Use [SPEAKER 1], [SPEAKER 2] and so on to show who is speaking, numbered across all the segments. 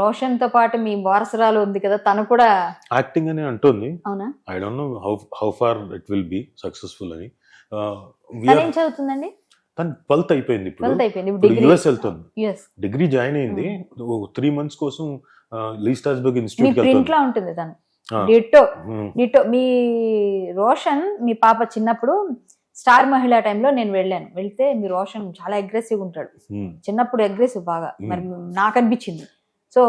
[SPEAKER 1] రోషన్తో పాటు మీ వారసురాలు ఉంది కదా తను కూడా
[SPEAKER 2] యాక్టింగ్ అని అంటుంది.
[SPEAKER 1] అవునా?
[SPEAKER 2] I don't know how how far it will be successful అని. Uh,
[SPEAKER 1] ఏం చదువుతుందండి?
[SPEAKER 2] తను ట్వెల్త్ అయిపోయింది ఇప్పుడు. యుఎస్ వెళ్తుంది. డిగ్రీ జాయిన్ అయింది. త్రీ మంత్స్ కోసం లీస్టాస్బర్గ్
[SPEAKER 1] మీ
[SPEAKER 2] ఇన్స్టిట్యూట్
[SPEAKER 1] ప్రింట్లో ఉంటుంది తను. డిట్టో
[SPEAKER 2] ఉమ్,
[SPEAKER 1] డిట్టో మీ రోషన్ మీ పాప చిన్నప్పుడు స్టార్ మహిళా టైంలో నేను వెళ్ళాను. వెళ్తే మీ రోషన్ చాలా అగ్రెసివ్ ఉంటాడు.
[SPEAKER 2] ఉమ్,
[SPEAKER 1] చిన్నప్పుడు అగ్రెసివ్ బాగా. మరి నాకు అనిపించింది సో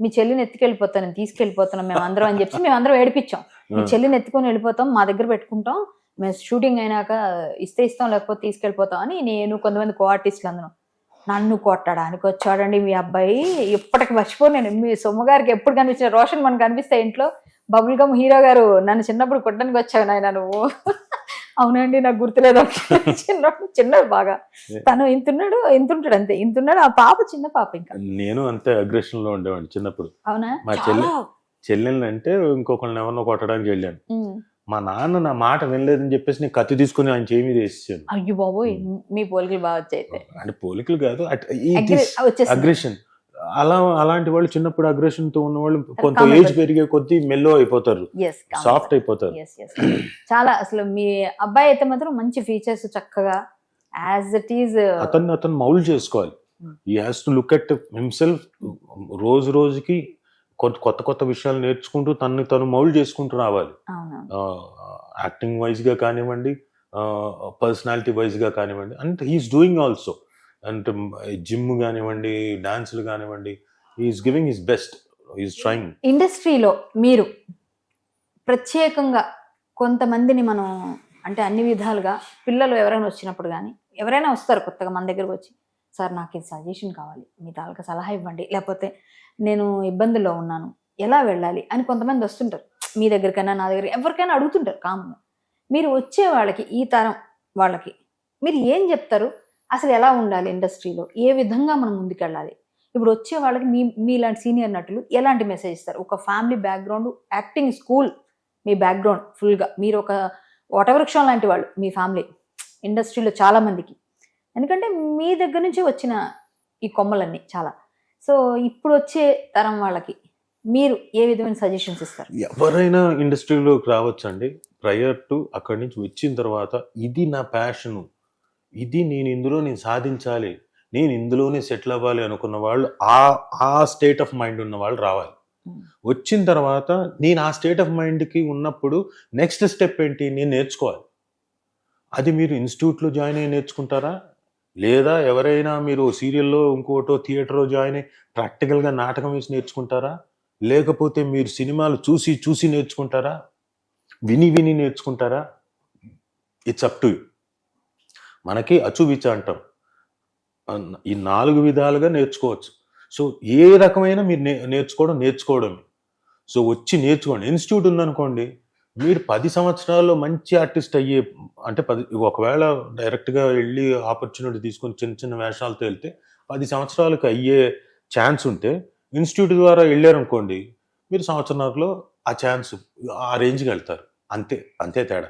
[SPEAKER 1] మీ చెల్లిని ఎత్తుకెళ్ళిపోతాను నేను తీసుకెళ్ళిపోతున్నాం మేము అందరం అని చెప్పి మేము అందరం ఏడిపించాం మీ చెల్లిని ఎత్తుకొని వెళ్ళిపోతాం మా దగ్గర పెట్టుకుంటాం. మేము షూటింగ్ అయినాక ఇస్తే ఇస్తాం లేకపోతే తీసుకెళ్ళిపోతాం అని నేను కొంతమంది కో ఆర్టిస్టులు అందరం. నన్ను కొట్టడానికి వచ్చాడండి మీ అబ్బాయి. ఇప్పటికి మర్చిపోను నేను. మీ సొమ్మగారికి ఎప్పుడు కనిపించిన రోషన్ మనకు కనిపిస్తే ఇంట్లో బబుల్ గమ్ హీరో గారు నన్ను చిన్నప్పుడు కొట్టడానికి వచ్చావు నాయన నువ్వు. అవునండి నాకు గుర్తులేదు. చిన్నప్పుడు చిన్నది బాగా. తను ఇంతున్నాడు ఇంతుంటాడు అంతే. ఇంతున్నాడు ఆ పాప చిన్న పాప ఇంకా.
[SPEAKER 2] నేను అంతే అగ్రెషన్లో ఉండేవాడిని చిన్నప్పుడు.
[SPEAKER 1] అవునా?
[SPEAKER 2] మా
[SPEAKER 1] చాలా.
[SPEAKER 2] చెల్లి చెల్లెల్ని అంటే ఇంకొకరిని ఎవరినో కొట్టడానికి వెళ్ళాను. మా నాన్న నా మాట వినలేదని చెప్పేసి నేను కత్తి తీసుకుని ఆయన చేయి మీద వేసేసాను.
[SPEAKER 1] అయ్యో బాబోయ్ మీ పోలికలు బాగా వచ్చాయి
[SPEAKER 2] అంటే పోలికలు కాదు. అగ్రెషన్ అలా అలాంటి వాళ్ళు చిన్నప్పుడు అగ్రెషన్తో ఉన్న వాళ్ళు కొంత ఏజ్. పెరిగే కొద్దీ మెల్లో అయిపోతారు. సాఫ్ట్ అయిపోతారు.
[SPEAKER 1] చాలా అసలు మీ అబ్బాయి అయితే మాత్రం మంచి ఫీచర్స్ చక్కగా యాజ్ ఇట్ ఈజ్
[SPEAKER 2] అతన్ని అతను మౌల్డ్ చేసుకోవాలి. He has to look at himself రోజు రోజుకి కొత్త కొత్త కొత్త విషయాలు నేర్చుకుంటూ తనని తను మౌల్డ్ చేసుకుంటూ రావాలి యాక్టింగ్ వైజ్గా కానివ్వండి పర్సనాలిటీ వైజ్గా కానివ్వండి అండ్ హీఈస్ డూయింగ్ ఆల్సో అంటే జిమ్ కానివ్వండి డాన్సులు కానివ్వండి he's giving his best he's trying
[SPEAKER 1] ఇండస్ట్రీలో మీరు ప్రత్యేకంగా కొంతమందిని మనం అంటే అన్ని విధాలుగా పిల్లలు ఎవరైనా వచ్చినప్పుడు కానీ ఎవరైనా వస్తారు కొత్తగా మన దగ్గరకు వచ్చి సార్ నాకు ఇది సజెషన్ కావాలి? మీ తాలూకా సలహా ఇవ్వండి. లేకపోతే నేను ఇబ్బందుల్లో ఉన్నాను. ఎలా వెళ్ళాలి? అని కొంతమంది వస్తుంటారు. మీ దగ్గరికైనా నా దగ్గర ఎవరికైనా అడుగుతుంటారు కామన్ మీరు వచ్చే వాళ్ళకి ఈ తరం వాళ్ళకి మీరు ఏం చెప్తారు? అసలు ఎలా ఉండాలి ఇండస్ట్రీలో? ఏ విధంగా మనం ముందుకెళ్ళాలి? ఇప్పుడు వచ్చే వాళ్ళకి మీ మీలాంటి సీనియర్ నటులు ఎలాంటి మెసేజ్ ఇస్తారు? ఒక ఫ్యామిలీ బ్యాక్గ్రౌండ్ యాక్టింగ్ స్కూల్ మీ బ్యాక్గ్రౌండ్ ఫుల్గా. మీరు ఒక వటవృక్షం లాంటి వాళ్ళు మీ ఫ్యామిలీ ఇండస్ట్రీలో చాలామందికి ఎందుకంటే మీ దగ్గర నుంచి వచ్చిన ఈ కొమ్మలన్నీ చాలా. సో ఇప్పుడు వచ్చే తరం వాళ్ళకి మీరు ఏ విధమైన సజెషన్స్ ఇస్తారు?
[SPEAKER 2] ఎవరైనా ఇండస్ట్రీలోకి రావచ్చండి. ప్రయర్ టు అక్కడి నుంచి వచ్చిన తర్వాత ఇది నా ప్యాషను. ఇది నేను ఇందులో నేను సాధించాలి నేను ఇందులోనే సెటిల్ అవ్వాలి అనుకున్న వాళ్ళు ఆ ఆ స్టేట్ ఆఫ్ మైండ్ ఉన్న వాళ్ళు రావాలి. వచ్చిన తర్వాత నేను ఆ స్టేట్ ఆఫ్ మైండ్కి ఉన్నప్పుడు నెక్స్ట్ స్టెప్ ఏంటి నేను నేర్చుకోవాలి. అది మీరు ఇన్స్టిట్యూట్లో జాయిన్ అయ్యి నేర్చుకుంటారా? లేదా ఎవరైనా మీరు సీరియల్లో ఇంకోటో థియేటర్లో జాయిన్ అయ్యి ప్రాక్టికల్గా నాటకం వేసి నేర్చుకుంటారా? లేకపోతే మీరు సినిమాలు చూసి చూసి నేర్చుకుంటారా? విని విని నేర్చుకుంటారా? ఇట్స్ అప్ టు యూ మనకి అచువిచ అంటాం. ఈ నాలుగు విధాలుగా నేర్చుకోవచ్చు. సో ఏ రకమైన మీరు నే- నేర్చుకోవడం నేర్చుకోవడమే సో వచ్చి నేర్చుకోండి. ఇన్స్టిట్యూట్ ఉందనుకోండి మీరు పది సంవత్సరాల్లో మంచి ఆర్టిస్ట్ అయ్యే అంటే పది ఒకవేళ డైరెక్ట్గా వెళ్ళి ఆపర్చునిటీ తీసుకొని చిన్న చిన్న వేషాలతో వెళ్తే పది సంవత్సరాలకు అయ్యే ఛాన్స్ ఉంటే ఇన్స్టిట్యూట్ ద్వారా వెళ్ళారనుకోండి మీరు సంవత్సరంలో ఆ ఛాన్స్ ఆ రేంజ్కి వెళ్తారు. అంతే అంతే తేడా.